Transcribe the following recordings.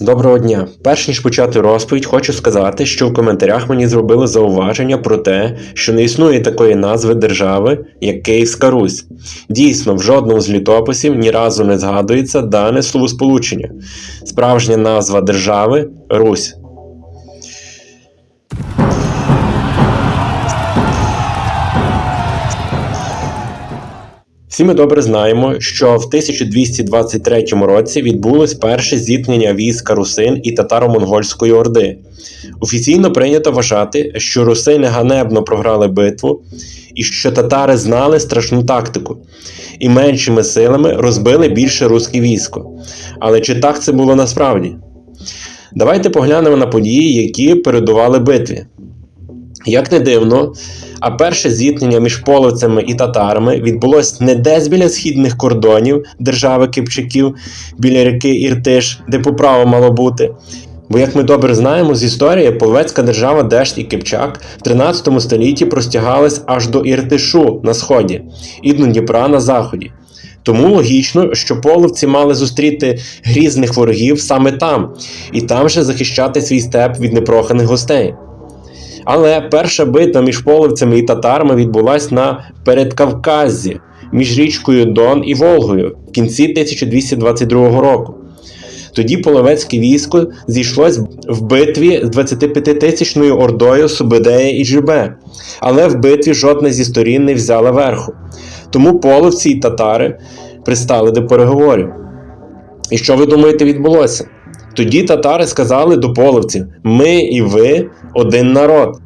Доброго дня! Перш ніж почати розповідь, хочу сказати, що в коментарях мені зробили зауваження про те, що не існує такої назви держави, як Київська Русь. Дійсно, в жодному з літописів ні разу не згадується дане словосполучення. Справжня назва держави Русь. Всі ми добре знаємо, що в 1223 році відбулось перше зіткнення війська русин і татаро-монгольської орди. Офіційно прийнято вважати, що русини ганебно програли битву і що татари знали страшну тактику і меншими силами розбили більше руське військо. Але чи так це було насправді? Давайте поглянемо на події, які передували битві. Як не дивно, а перше зіткнення між половцями і татарами відбулось не десь біля східних кордонів держави Кипчаків, біля ріки Іртиш, де по праву мало бути. Бо, як ми добре знаємо з історії, половецька держава Дешт і Кипчак в 13 столітті простягалась аж до Іртишу на сході і до Дніпра на заході. Тому логічно, що половці мали зустріти грізних ворогів саме там, і там же захищати свій степ від непроханих гостей. Але перша битва між половцями і татарами відбулась на передкавказі між річкою Дон і Волгою в кінці 1222 року. Тоді половецьке військо зійшлось в битві з 25-тисячною ордою Субедея і Джибе, але в битві жодна зі сторін не взяла верху. Тому половці і татари пристали до переговорів. І що ви думаєте відбулося? Тоді татари сказали до половців: ми і ви один народ.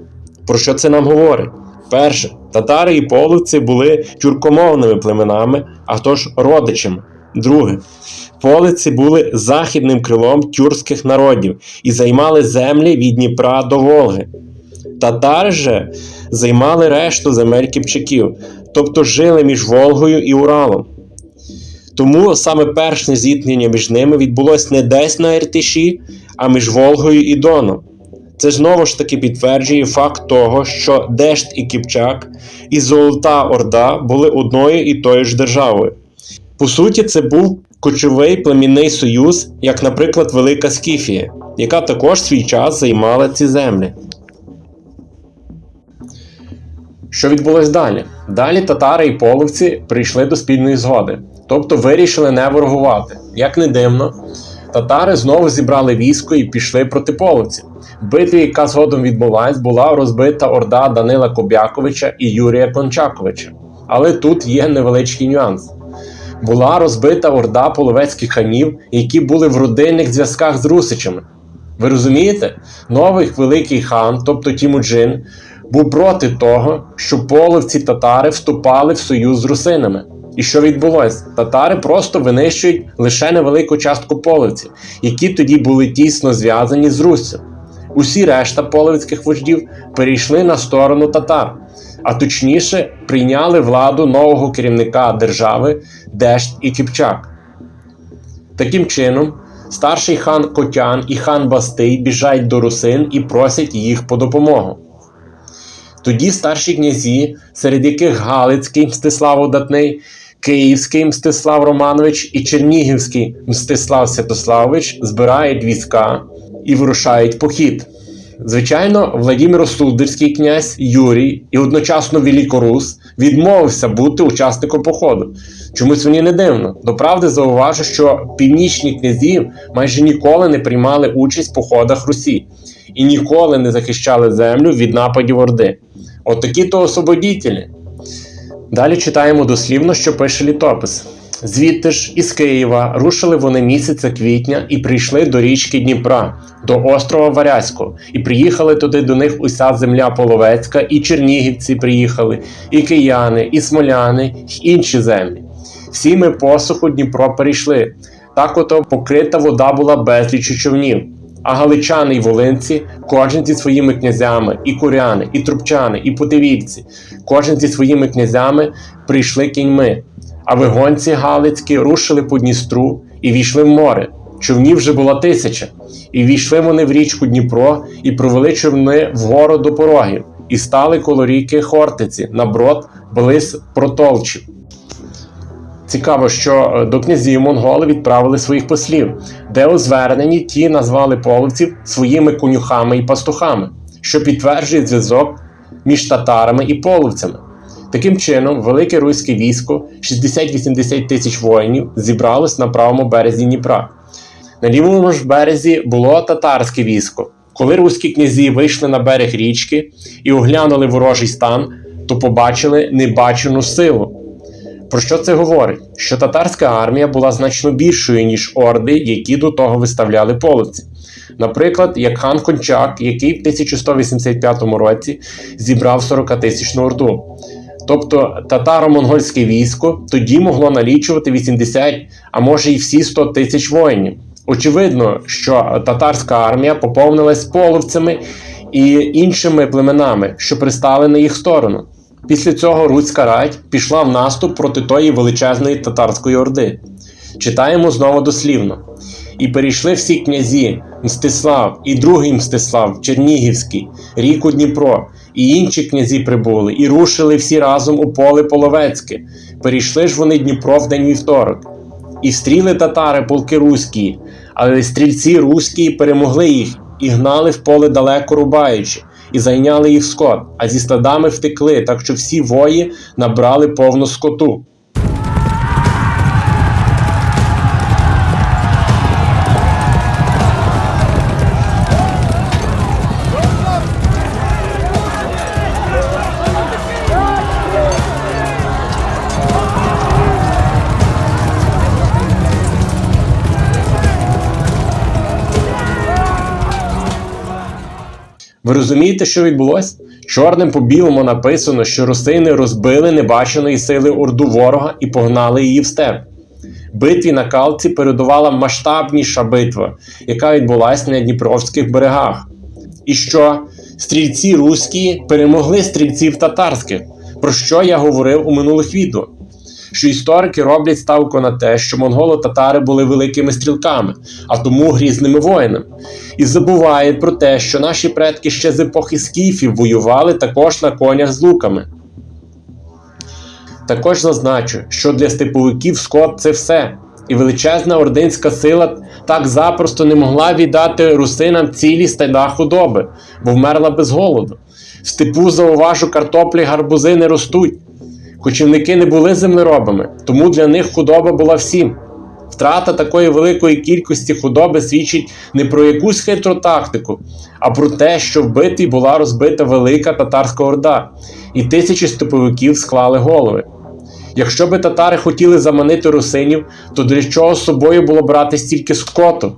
Про що це нам говорить? Перше, татари і половці були тюркомовними племенами, а тож родичами. Друге, полиці були західним крилом тюркських народів і займали землі від Дніпра до Волги. Татари же займали решту земель кипчаків, тобто жили між Волгою і Уралом. Тому саме перше зіткнення між ними відбулось не десь на Іртиші, а між Волгою і Доном. Це знову ж таки підтверджує факт того, що Дешт і Кіпчак і Золота Орда були одною і тою ж державою. По суті, це був кочовий племінний союз, як, наприклад, Велика Скіфія, яка також свій час займала ці землі. Що відбулось далі? Далі татари і половці прийшли до спільної згоди, тобто вирішили не ворогувати. Як не дивно, татари знову зібрали військо і пішли проти половців. В битві, яка згодом відбулась, була розбита орда Данила Кобяковича і Юрія Кончаковича. Але тут є невеличкий нюанс. Була розбита орда половецьких ханів, які були в родинних зв'язках з Русичами. Ви розумієте? Новий великий хан, тобто Тімуджин, був проти того, що половці татари вступали в союз з русинами. І що відбулося? Татари просто винищують лише невелику частку половців, які тоді були тісно зв'язані з Руссю. Усі решта половецьких вождів перейшли на сторону татар, а точніше прийняли владу нового керівника держави Дешт і Кіпчак. Таким чином, старший хан Котян і хан Бастий біжать до русин і просять їх по допомогу. Тоді старші князі, серед яких Галицький Мстислав Удатний, Київський Мстислав Романович і Чернігівський Мстислав Святославович збирають війська і вирушають похід. Звичайно, Владимир Суздальський князь Юрій і одночасно Великорус відмовився бути учасником походу. Чомусь мені не дивно. До правди зауважу, що північні князі майже ніколи не приймали участь в походах Русі і ніколи не захищали землю від нападів Орди. От то освободітелі. Далі читаємо дослівно, що пише літопис. Звідти ж із Києва рушили вони місяця квітня і прийшли до річки Дніпра, до острова Варязького, і приїхали туди до них уся земля Половецька, і чернігівці приїхали, і кияни, і смоляни, і інші землі. Всі ми посуху Дніпро перейшли. Так ото покрита вода була безлічу човнів. А галичани й волинці, кожен зі своїми князями, і куряни, і трубчани, і подивівці, кожен зі своїми князями прийшли кіньми. А вигонці Галицькі рушили по Дністру і війшли в море. Човнів вже була тисяча. І війшли вони в річку Дніпро і провели човни вгору до порогів, і стали коло ріки Хортиці на брод близ протолчів. Цікаво, що е, до князів монголи відправили своїх послів, де у зверненні ті назвали половців своїми конюхами і пастухами, що підтверджує зв'язок між татарами і половцями. Таким чином, велике руське військо, 60-80 тисяч воїнів, зібралось на правому березі Дніпра. На лівому ж березі було татарське військо. Коли руські князі вийшли на берег річки і оглянули ворожий стан, то побачили небачену силу. Про що це говорить? Що татарська армія була значно більшою, ніж орди, які до того виставляли половці. Наприклад, як хан Кончак, який в 1185 році зібрав 40-тисячну орду. Тобто татаро-монгольське військо тоді могло налічувати 80, а може й всі 100 тисяч воїнів. Очевидно, що татарська армія поповнилась половцями і іншими племенами, що пристали на їх сторону. Після цього Руська Рать пішла в наступ проти тої величезної татарської орди. Читаємо знову дослівно. І перейшли всі князі Мстислав і другий Мстислав, Чернігівський, ріку Дніпро, і інші князі прибули, і рушили всі разом у поле Половецьке. Перейшли ж вони Дніпро в день вівторок. І встріли татари полки руські, але стрільці руські перемогли їх і гнали в поле далеко рубаючи, і зайняли їх скот, а зі стадами втекли, так що всі вої набрали повну скоту. Ви розумієте, що відбулося? Чорним по білому написано, що русини розбили небаченої сили орду ворога і погнали її в степ. Битві на Калці передувала масштабніша битва, яка відбулася на Дніпровських берегах. І що стрільці руські перемогли стрільців татарських, про що я говорив у минулих відео. Що історики роблять ставку на те, що монголо-татари були великими стрілками, а тому грізними воїнами, і забувають про те, що наші предки ще з епохи скіфів воювали також на конях з луками. Також зазначу, що для степовиків скот це все, і величезна ординська сила так запросто не могла віддати русинам цілі стайда худоби, бо вмерла без голоду. В степу зауважу картоплі гарбузи не ростуть. Кочівники не були землеробами, тому для них худоба була всім. Втрата такої великої кількості худоби свідчить не про якусь хитру тактику, а про те, що в битві була розбита велика татарська орда, і тисячі степовиків склали голови. Якщо би татари хотіли заманити русинів, то для чого з собою було брати стільки скоту?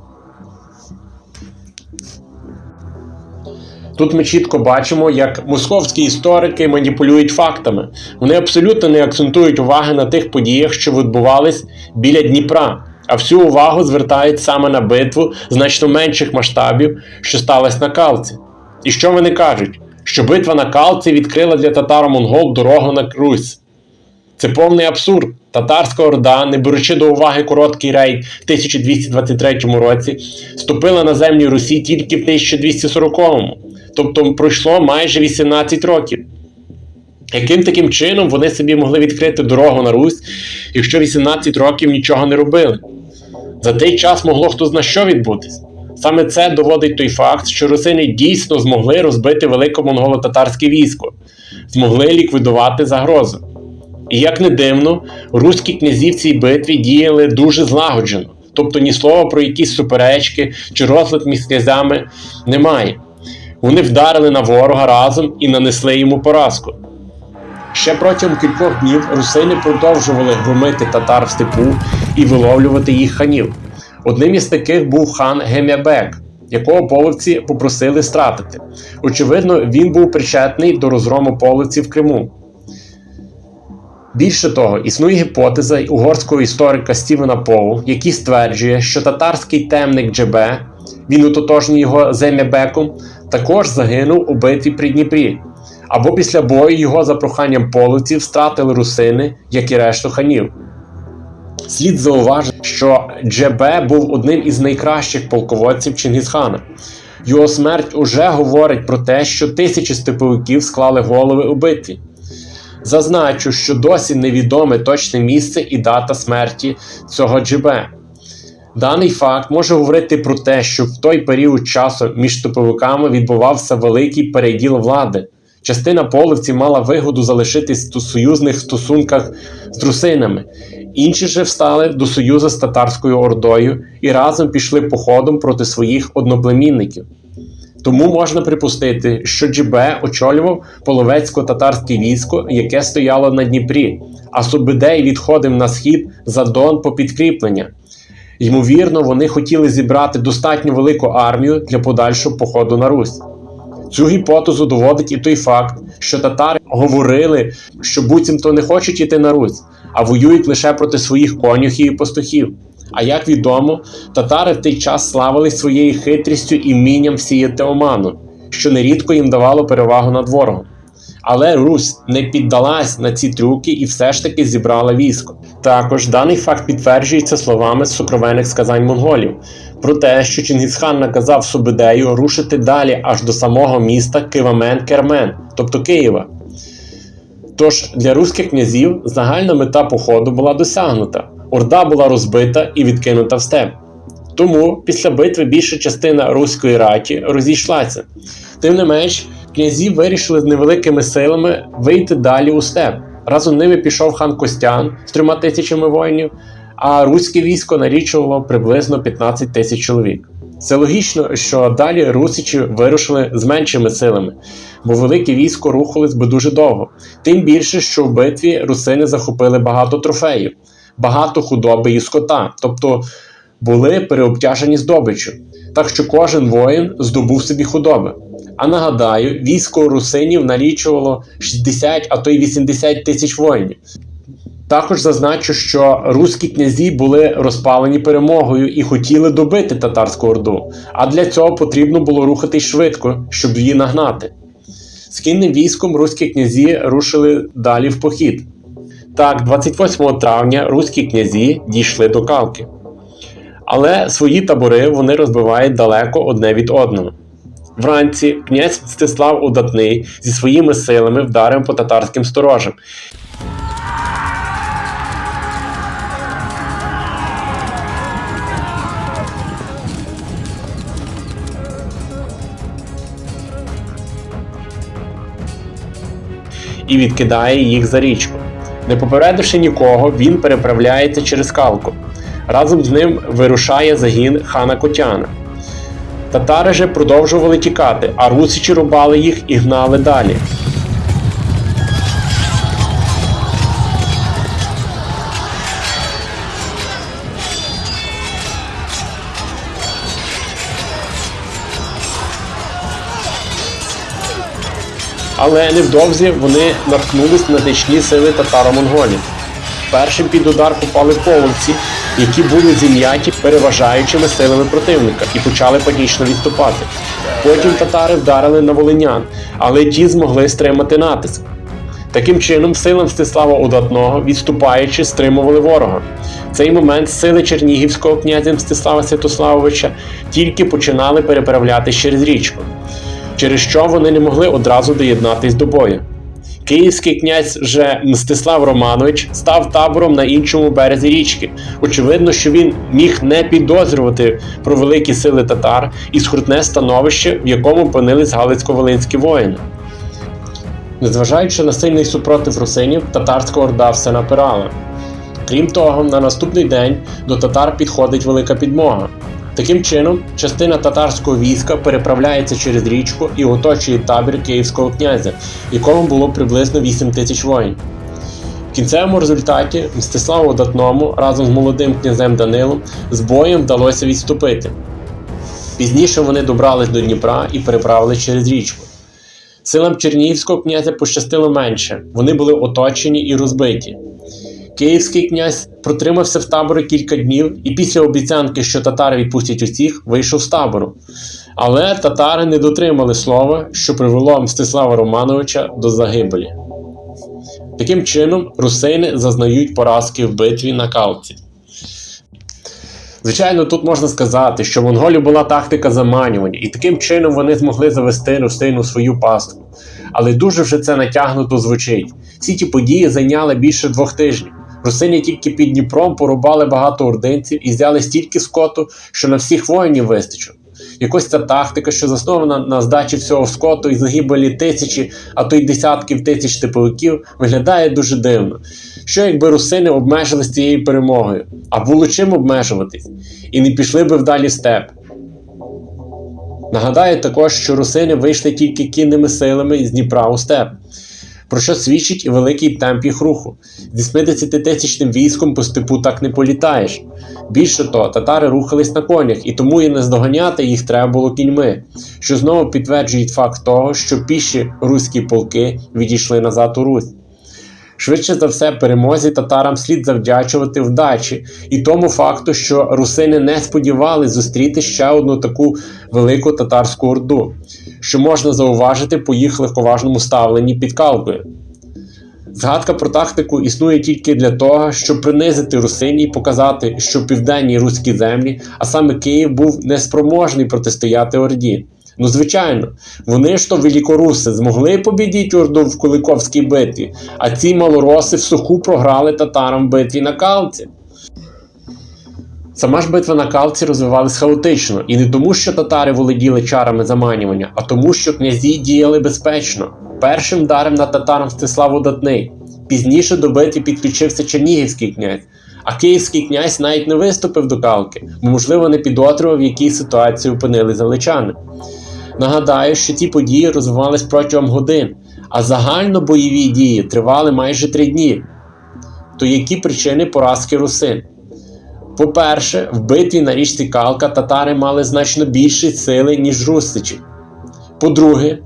Тут ми чітко бачимо, як московські історики маніпулюють фактами. Вони абсолютно не акцентують уваги на тих подіях, що відбувались біля Дніпра, а всю увагу звертають саме на битву значно менших масштабів, що сталася на Калці. І що вони кажуть? Що битва на Калці відкрила для татаро-монгол дорогу на Русь. Це повний абсурд. Татарська орда, не беручи до уваги короткий рейд в 1223 році, ступила на землі Русі тільки в 1240-му. Тобто пройшло майже 18 років. Яким таким чином вони собі могли відкрити дорогу на Русь, якщо 18 років нічого не робили? За той час могло хто зна що відбутись. Саме це доводить той факт, що русини дійсно змогли розбити велике монголо-татарське військо, змогли ліквідувати загрозу. І як не дивно, руські князі в цій битві діяли дуже злагоджено, тобто ні слова про якісь суперечки чи розлад між князями немає. Вони вдарили на ворога разом і нанесли йому поразку. Ще протягом кількох днів русини продовжували громити татар в степу і виловлювати їх ханів. Одним із таких був хан Гемябек, якого половці попросили стратити. Очевидно, він був причетний до розгрому половців в Криму. Більше того, існує гіпотеза угорського історика Стівена Поу, який стверджує, що татарський темник Джебе, він утотожнює його Зем'ябеком, також загинув у битві при Дніпрі. Або після бою його за проханням половців стратили русини, як і решту ханів. Слід зауважити, що Джебе був одним із найкращих полководців Чингісхана. Його смерть уже говорить про те, що тисячі степовиків склали голови у битві. Зазначу, що досі невідоме точне місце і дата смерті цього Джибе. Даний факт може говорити про те, що в той період часу між топовиками відбувався великий переділ влади. Частина половців мала вигоду залишитись у союзних стосунках з русинами, інші же встали до союзу з татарською ордою і разом пішли походом проти своїх одноплемінників. Тому можна припустити, що Джибе очолював половецько-татарське військо, яке стояло на Дніпрі, а Субидей відходив на схід за Дон по підкріплення. Ймовірно, вони хотіли зібрати достатньо велику армію для подальшого походу на Русь. Цю гіпотезу доводить і той факт, що татари говорили, що буцімто не хочуть іти на Русь, а воюють лише проти своїх конюхів і пастухів. А як відомо, татари в той час славились своєю хитрістю і вмінням сіяти оману, що нерідко їм давало перевагу над ворогом. Але Русь не піддалась на ці трюки і все ж таки зібрала військо. Також даний факт підтверджується словами з сказань монголів про те, що Чингісхан наказав Субидею рушити далі аж до самого міста Кивамен-Кермен, тобто Києва. Тож для руських князів загальна мета походу була досягнута, орда була розбита і відкинута в степ. Тому після битви більша частина руської раті розійшлася. Тим не менш, князі вирішили з невеликими силами вийти далі у степ. Разом з ними пішов хан Костян з трьома тисячами воїнів, а руське військо налічувало приблизно 15 тисяч чоловік. Це логічно, що далі русичі вирушили з меншими силами, бо велике військо рухалось би дуже довго. Тим більше, що в битві русини захопили багато трофеїв, багато худоби і скота, тобто були переобтяжені здобиччю. Так що кожен воїн здобув собі худоби. А нагадаю, військо русинів налічувало 60, а то й 80 тисяч воїнів. Також зазначу, що руські князі були розпалені перемогою і хотіли добити татарську орду, а для цього потрібно було рухатись швидко, щоб її нагнати. З кінним військом руські князі рушили далі в похід. Так, 28 травня руські князі дійшли до Калки. Але свої табори вони розбивають далеко одне від одного. Вранці князь Мстислав Удатний зі своїми силами вдарив по татарським сторожам. і відкидає їх за річку. Не попередивши нікого, він переправляється через калку. Разом з ним вирушає загін хана Котяна. Татари же продовжували тікати, а русичі рубали їх і гнали далі. Але невдовзі вони наткнулись на значні сили татаро-монголів. Першим під удар попали половці, які були зім'яті переважаючими силами противника і почали панічно відступати. Потім татари вдарили на волинян, але ті змогли стримати натиск. Таким чином, силам Мстислава Удатного, відступаючи, стримували ворога. В цей момент сили Чернігівського князя Мстислава Святославовича тільки починали переправлятися через річку через що вони не могли одразу доєднатись до бою. Київський князь же Мстислав Романович став табором на іншому березі річки. Очевидно, що він міг не підозрювати про великі сили татар і скрутне становище, в якому опинились Галицько-Волинські воїни. Незважаючи на сильний супротив русинів, татарська орда все напирала. Крім того, на наступний день до татар підходить велика підмога. Таким чином, частина татарського війська переправляється через річку і оточує табір київського князя, якому було приблизно 8 тисяч воїн. В кінцевому результаті Мстиславу Датному разом з молодим князем Данилом з боєм вдалося відступити. Пізніше вони добрались до Дніпра і переправили через річку. Силам Чернігівського князя пощастило менше, вони були оточені і розбиті. Київський князь протримався в таборі кілька днів і після обіцянки, що татари відпустять усіх, вийшов з табору. Але татари не дотримали слова, що привело Мстислава Романовича до загибелі. Таким чином, русини зазнають поразки в битві на Калці. Звичайно, тут можна сказати, що в монголів була тактика заманювання, і таким чином вони змогли завести русину свою пастку. Але дуже вже це натягнуто звучить. Всі ті події зайняли більше двох тижнів. Русині тільки під Дніпром порубали багато ординців і взяли стільки скоту, що на всіх воїнів вистачило. Якось ця тактика, що заснована на здачі всього скоту і загибелі тисячі, а то й десятків тисяч типовиків, виглядає дуже дивно. Що якби русини обмежились цією перемогою, а було чим обмежуватись, і не пішли би вдалі степ. Нагадаю також, що русини вийшли тільки кінними силами з Дніпра у степ, про що свідчить і великий темп їх руху. З 80-тисячним військом по степу так не політаєш. Більше того, татари рухались на конях, і тому і не здоганяти їх треба було кіньми, що знову підтверджує факт того, що піші руські полки відійшли назад у Русь. Швидше за все, перемозі татарам слід завдячувати вдачі і тому факту, що русини не сподівались зустріти ще одну таку велику татарську орду, що можна зауважити по їх легковажному ставленні під калкою. Згадка про тактику існує тільки для того, щоб принизити русині і показати, що південні руські землі, а саме Київ, був неспроможний протистояти Орді. Ну, звичайно, вони ж то великоруси змогли побідіть Орду в Куликовській битві, а ці малороси в суху програли татарам в битві на Калці. Сама ж битва на Калці розвивалась хаотично, і не тому, що татари володіли чарами заманювання, а тому, що князі діяли безпечно. Першим даром на татарам Стислав Удатний. Пізніше до битви підключився Чернігівський князь, а київський князь навіть не виступив до Калки, бо, можливо, не підозрював, в якій ситуації опинили заличани. Нагадаю, що ці події розвивались протягом годин, а загально бойові дії тривали майже три дні. То які причини поразки русин? По-перше, в битві на річці Калка татари мали значно більші сили, ніж русичі. По-друге,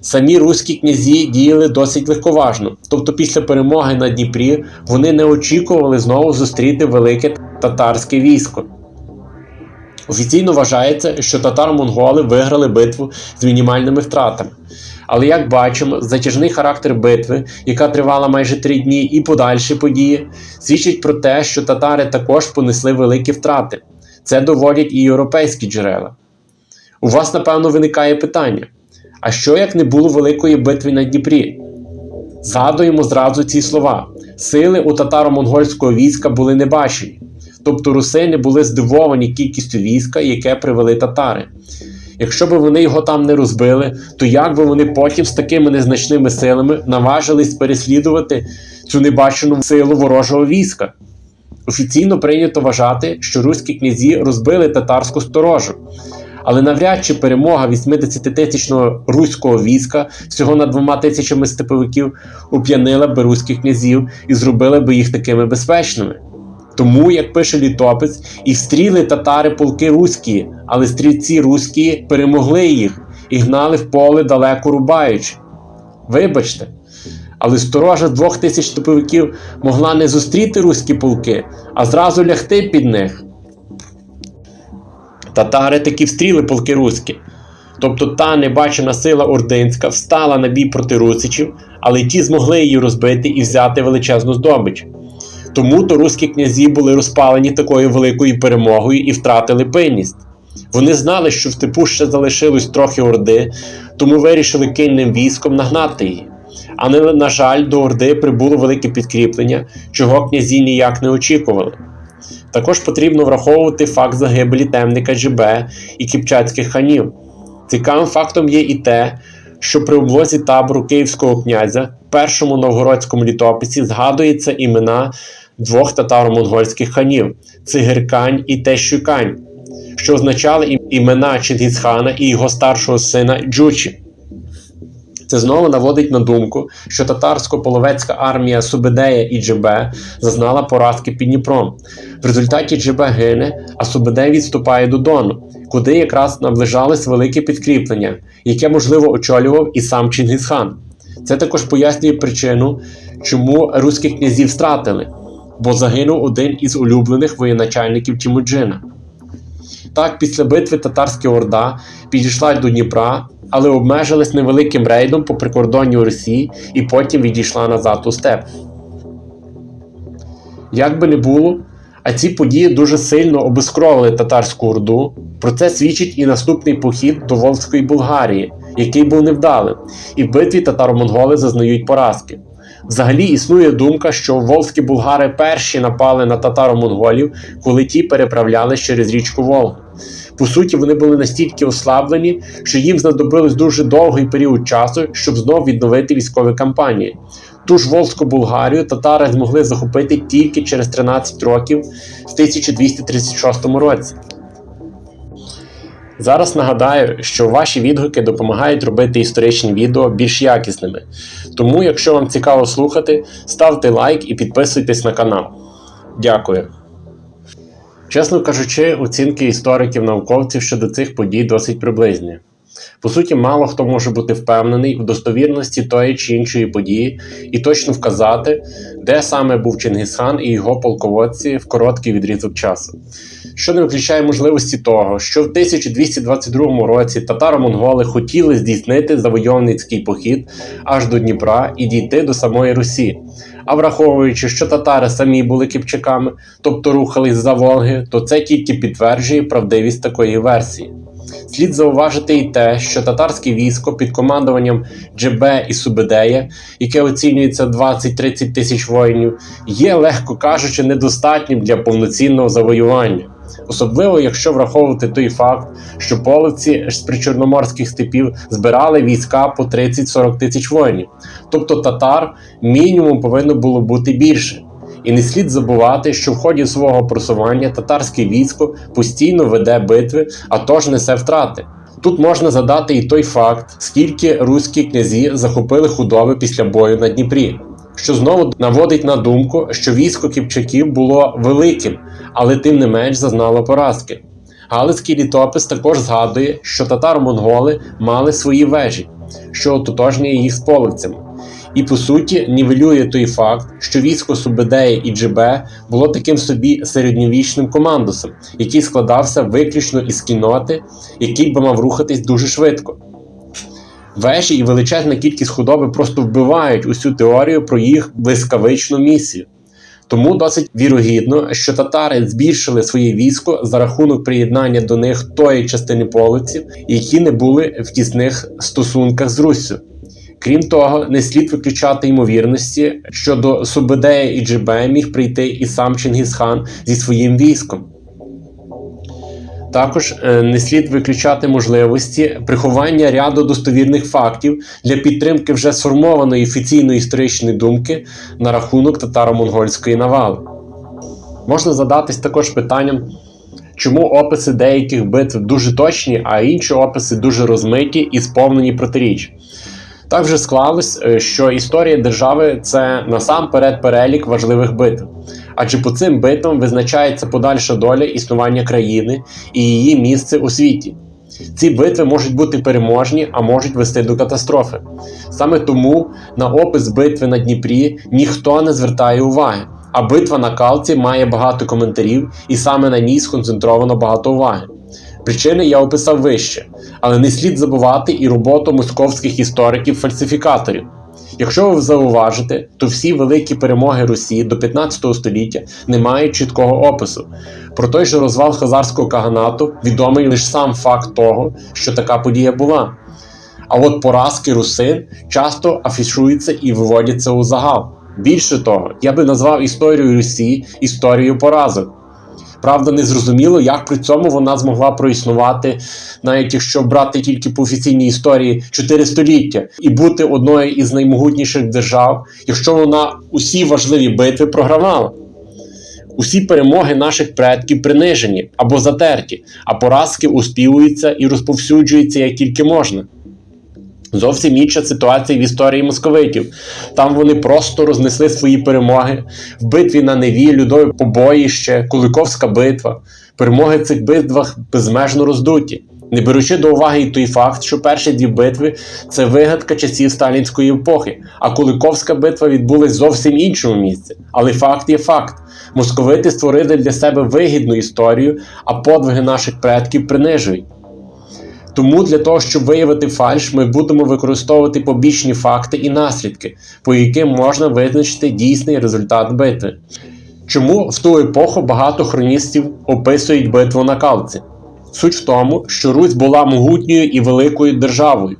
самі руські князі діяли досить легковажно, тобто після перемоги на Дніпрі вони не очікували знову зустріти велике татарське військо. Офіційно вважається, що татаро-монголи виграли битву з мінімальними втратами. Але як бачимо, затяжний характер битви, яка тривала майже три дні, і подальші події, свідчить про те, що татари також понесли великі втрати. Це доводять і європейські джерела. У вас, напевно, виникає питання: а що як не було великої битви на Дніпрі? Згадуємо зразу ці слова: сили у татаро-монгольського війська були небачені. Тобто русини були здивовані кількістю війська, яке привели татари. Якщо б вони його там не розбили, то як би вони потім з такими незначними силами наважились переслідувати цю небачену силу ворожого війська? Офіційно прийнято вважати, що руські князі розбили татарську сторожу. Але навряд чи перемога 80-тисячного руського війська всього над двома тисячами степовиків уп'янила би руських князів і зробила би їх такими безпечними. Тому, як пише літопис, і встріли татари полки руські, але стрільці руські перемогли їх і гнали в поле далеко рубаючи. Вибачте, але сторожа двох тисяч топовиків могла не зустріти руські полки, а зразу лягти під них. Татари таки встріли полки руські. Тобто та небачена сила ординська встала на бій проти русичів, але ті змогли її розбити і взяти величезну здобич. Тому то руські князі були розпалені такою великою перемогою і втратили пильність. Вони знали, що в степу ще залишилось трохи орди, тому вирішили кінним військом нагнати її. Але, на жаль, до Орди прибуло велике підкріплення, чого князі ніяк не очікували. Також потрібно враховувати факт загибелі темника Джибе і кіпчацьких ханів. Цікавим фактом є і те, що при облозі табору київського князя в першому новгородському літописі згадуються імена двох татаро-монгольських ханів Цигиркань і Тещукань, що означали імена Чингісхана і його старшого сина Джучі. Це знову наводить на думку, що татарсько-половецька армія Субедея і Джебе зазнала поразки під Дніпром. В результаті Джебе гине, а Субедей відступає до Дону, куди якраз наближалось велике підкріплення, яке, можливо, очолював і сам Чингісхан. Це також пояснює причину, чому руських князів втратили, бо загинув один із улюблених воєначальників Тімуджина. Так, після битви татарська Орда підійшла до Дніпра, але обмежилась невеликим рейдом по прикордонню Росії і потім відійшла назад у степ. Як би не було, а ці події дуже сильно обескровили татарську орду. Про це свідчить і наступний похід до Волзької Болгарії, який був невдалим, і в битві татаро-монголи зазнають поразки. Взагалі існує думка, що волзькі булгари перші напали на татаро-монголів, коли ті переправлялись через річку Волгу. По суті, вони були настільки ослаблені, що їм знадобилось дуже довгий період часу, щоб знов відновити військові кампанії. Ту ж Волзьку Булгарію татари змогли захопити тільки через 13 років в 1236 році. Зараз нагадаю, що ваші відгуки допомагають робити історичні відео більш якісними. Тому, якщо вам цікаво слухати, ставте лайк і підписуйтесь на канал. Дякую. Чесно кажучи, оцінки істориків-науковців щодо цих подій досить приблизні. По суті, мало хто може бути впевнений в достовірності тої чи іншої події і точно вказати, де саме був Чингисхан і його полководці в короткий відрізок часу. Що не виключає можливості того, що в 1222 році татаро-монголи хотіли здійснити завойовницький похід аж до Дніпра і дійти до самої Русі. А враховуючи, що татари самі були кипчаками, тобто рухались за Волги, то це тільки підтверджує правдивість такої версії. Слід зауважити і те, що татарське військо під командуванням Джебе і Субедея, яке оцінюється 20-30 тисяч воїнів, є, легко кажучи, недостатнім для повноцінного завоювання. Особливо, якщо враховувати той факт, що половці з причорноморських степів збирали війська по 30-40 тисяч воїнів, тобто татар мінімум повинно було бути більше. І не слід забувати, що в ході свого просування татарське військо постійно веде битви, а тож несе втрати. Тут можна задати і той факт, скільки руські князі захопили худоби після бою на Дніпрі, що знову наводить на думку, що військо кіпчаків було великим, але тим не менш зазнало поразки. Галицький літопис також згадує, що татаро-монголи мали свої вежі, що ототожнює їх з половцями і по суті нівелює той факт, що військо Субедея і Джебе було таким собі середньовічним командосом, який складався виключно із кіноти, який би мав рухатись дуже швидко. Вежі і величезна кількість худоби просто вбивають усю теорію про їх блискавичну місію. Тому досить вірогідно, що татари збільшили своє військо за рахунок приєднання до них тої частини полиців, які не були в тісних стосунках з Руссю. Крім того, не слід виключати ймовірності, що до Субедея і Джебе міг прийти і сам Чингісхан зі своїм військом. Також е, не слід виключати можливості приховання ряду достовірних фактів для підтримки вже сформованої офіційної історичної думки на рахунок татаро-монгольської навали. Можна задатись також питанням, чому описи деяких битв дуже точні, а інші описи дуже розмиті і сповнені протиріч. Так вже склалось, е, що історія держави це насамперед перелік важливих битв, адже по цим битвам визначається подальша доля існування країни і її місце у світі. Ці битви можуть бути переможні, а можуть вести до катастрофи. Саме тому на опис битви на Дніпрі ніхто не звертає уваги, а битва на Калці має багато коментарів, і саме на ній сконцентровано багато уваги. Причини я описав вище, але не слід забувати і роботу московських істориків-фальсифікаторів. Якщо ви зауважите, то всі великі перемоги Росії до 15 століття не мають чіткого опису. Про той же розвал Хазарського каганату відомий лише сам факт того, що така подія була. А от поразки русин часто афішуються і виводяться у загал. Більше того, я би назвав історію Росії історією поразок. Правда, не зрозуміло, як при цьому вона змогла проіснувати, навіть якщо брати тільки по офіційній історії 4 століття, і бути одною із наймогутніших держав, якщо вона усі важливі битви програвала. Усі перемоги наших предків принижені або затерті, а поразки успівуються і розповсюджуються як тільки можна. Зовсім інша ситуація в історії московитів. Там вони просто рознесли свої перемоги в битві на Неві, Людове побоїще, Куликовська битва. Перемоги в цих битвах безмежно роздуті, не беручи до уваги і той факт, що перші дві битви це вигадка часів сталінської епохи, а Куликовська битва відбулась зовсім іншому місці. Але факт є факт: московити створили для себе вигідну історію, а подвиги наших предків принижують. Тому для того, щоб виявити фальш, ми будемо використовувати побічні факти і наслідки, по яким можна визначити дійсний результат битви. Чому в ту епоху багато хроністів описують битву на Калці? Суть в тому, що Русь була могутньою і великою державою.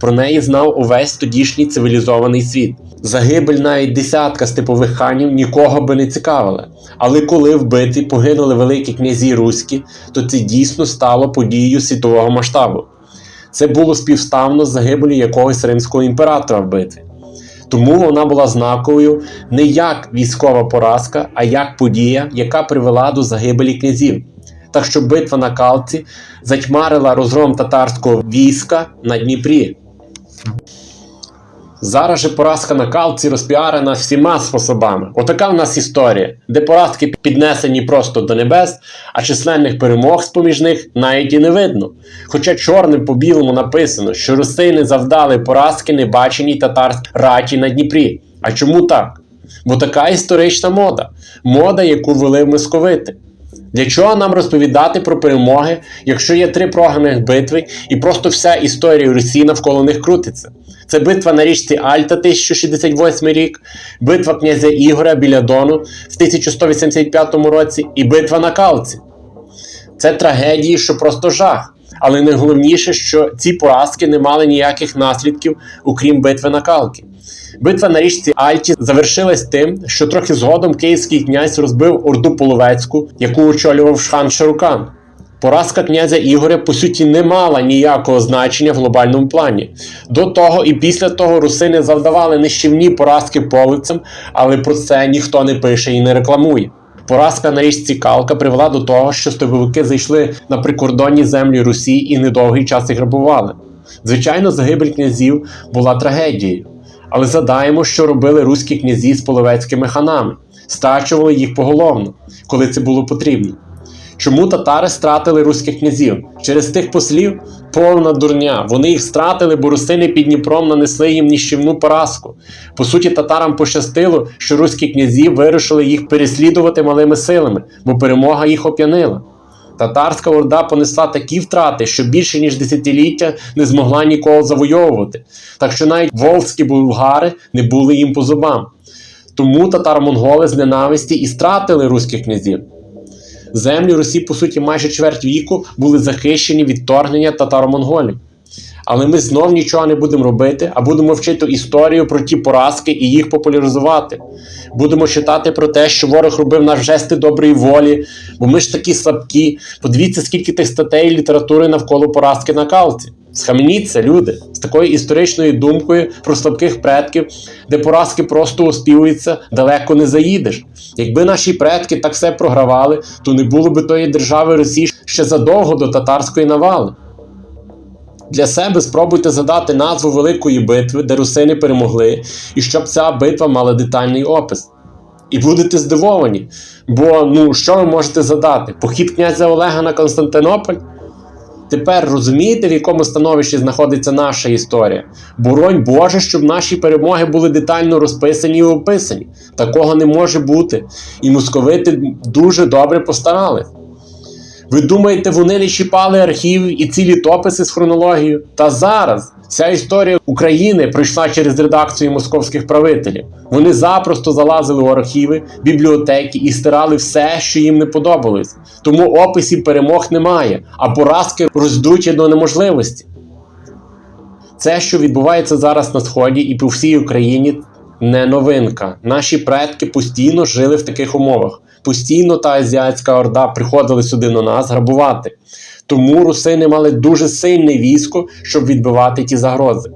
Про неї знав увесь тодішній цивілізований світ. Загибель навіть десятка степових ханів нікого би не цікавила. Але коли в погинули великі князі руські, то це дійсно стало подією світового масштабу. Це було співставно з загибелю якогось римського імператора в битві. Тому вона була знаковою не як військова поразка, а як подія, яка привела до загибелі князів. Так що битва на Калці затьмарила розгром татарського війська на Дніпрі. Зараз же поразка на Калці розпіарена всіма способами. Отака в нас історія, де поразки піднесені просто до небес, а численних перемог з поміж них навіть і не видно. Хоча чорним по білому написано, що русини завдали поразки небаченій татарській раті на Дніпрі. А чому так? Бо така історична мода, мода, яку вели московити. Для чого нам розповідати про перемоги, якщо є три програних битви і просто вся історія Росії навколо них крутиться? Це битва на річці Альта 1068 рік, битва князя Ігоря біля Дону в 1185 році і битва на Калці. Це трагедії, що просто жах. Але найголовніше, що ці поразки не мали ніяких наслідків, окрім битви на Калки. Битва на річці Альті завершилась тим, що трохи згодом київський князь розбив Орду Половецьку, яку очолював хан Шарукан. Поразка князя Ігоря, по суті, не мала ніякого значення в глобальному плані. До того і після того русини завдавали нищівні поразки полицям, але про це ніхто не пише і не рекламує. Поразка на річці Калка привела до того, що степовики зайшли на прикордонні землі Русі і недовгий час їх грабували. Звичайно, загибель князів була трагедією. Але задаємо, що робили руські князі з половецькими ханами, стачували їх поголовно, коли це було потрібно. Чому татари стратили руських князів? Через тих послів повна дурня. Вони їх стратили, бо русини під Дніпром нанесли їм ніщівну поразку. По суті, татарам пощастило, що руські князі вирішили їх переслідувати малими силами, бо перемога їх оп'янила. Татарська орда понесла такі втрати, що більше ніж десятиліття не змогла нікого завойовувати. Так що навіть волзькі булгари не були їм по зубам. Тому татаро-монголи з ненависті і стратили руських князів. Землі Русі, по суті, майже чверть віку були захищені від торгнення татаро-монголів. Але ми знов нічого не будемо робити, а будемо вчити історію про ті поразки і їх популяризувати. Будемо читати про те, що ворог робив наш жести доброї волі, бо ми ж такі слабкі. Подивіться, скільки тих статей і літератури навколо поразки на калці. Схаменіться, люди, з такою історичною думкою про слабких предків, де поразки просто оспівуються, далеко не заїдеш. Якби наші предки так все програвали, то не було би тої держави Росії ще задовго до татарської навали. Для себе спробуйте задати назву великої битви, де русини перемогли, і щоб ця битва мала детальний опис. І будете здивовані. Бо ну що ви можете задати? Похід князя Олега на Константинополь? Тепер розумієте, в якому становищі знаходиться наша історія? Боронь Боже, щоб наші перемоги були детально розписані і описані. Такого не може бути. І московити дуже добре постарались. Ви думаєте, вони не чіпали архів і ці літописи з хронологією? Та зараз вся історія України пройшла через редакцію московських правителів. Вони запросто залазили у архіви, бібліотеки і стирали все, що їм не подобалось. Тому описів перемог немає, а поразки роздуті до неможливості. Це, що відбувається зараз на сході і по всій Україні, не новинка. Наші предки постійно жили в таких умовах. Постійно та азіатська орда приходили сюди на нас грабувати. Тому русини мали дуже сильне військо, щоб відбивати ті загрози.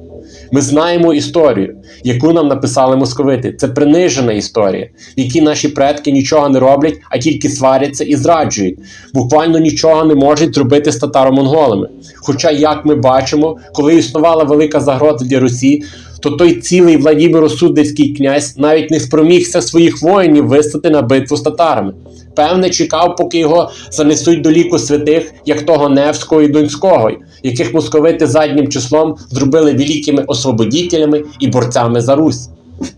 Ми знаємо історію, яку нам написали московити. Це принижена історія, в якій наші предки нічого не роблять, а тільки сваряться і зраджують. Буквально нічого не можуть зробити з татаро-монголами. Хоча, як ми бачимо, коли існувала велика загроза для Русі, то той цілий Владимир Судницький князь навіть не спромігся своїх воїнів вислати на битву з татарами. Певне, чекав, поки його занесуть до ліку святих, як того Невського і Донського, яких московити заднім числом зробили великими освободітелями і борцями за Русь.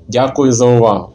Дякую за увагу.